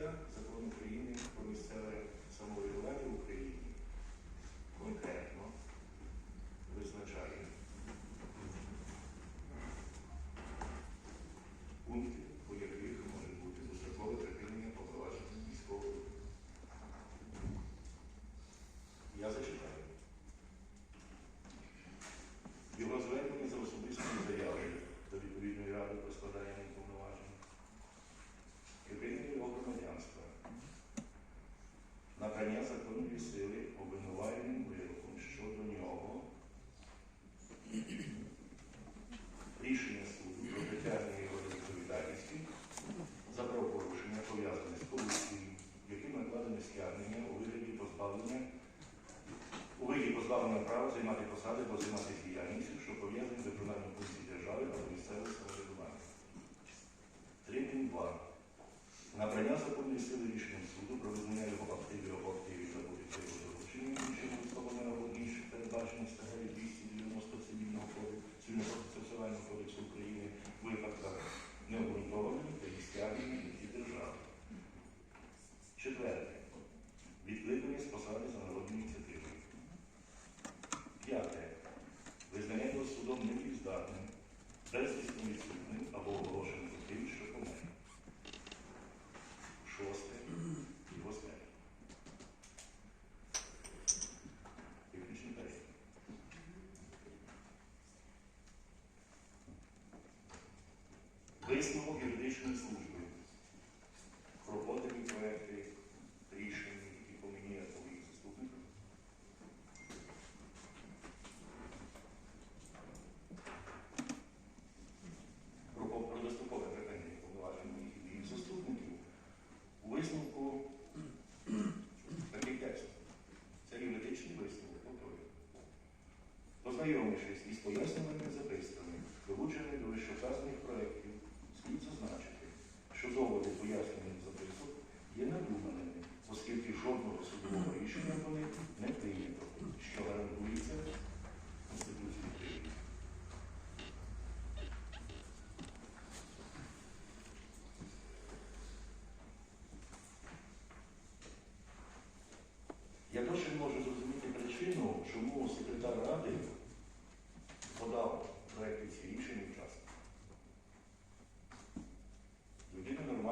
yeah. imate posade, vozimo Das ist die наймовірніше слів пояснювальних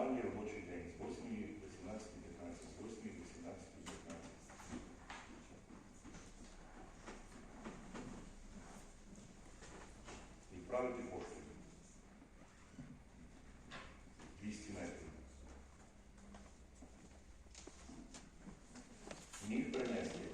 правильний робочий день з 8 до 15 з 8 до 17.15. Відправити поштою. 200 метрів. Міг принести.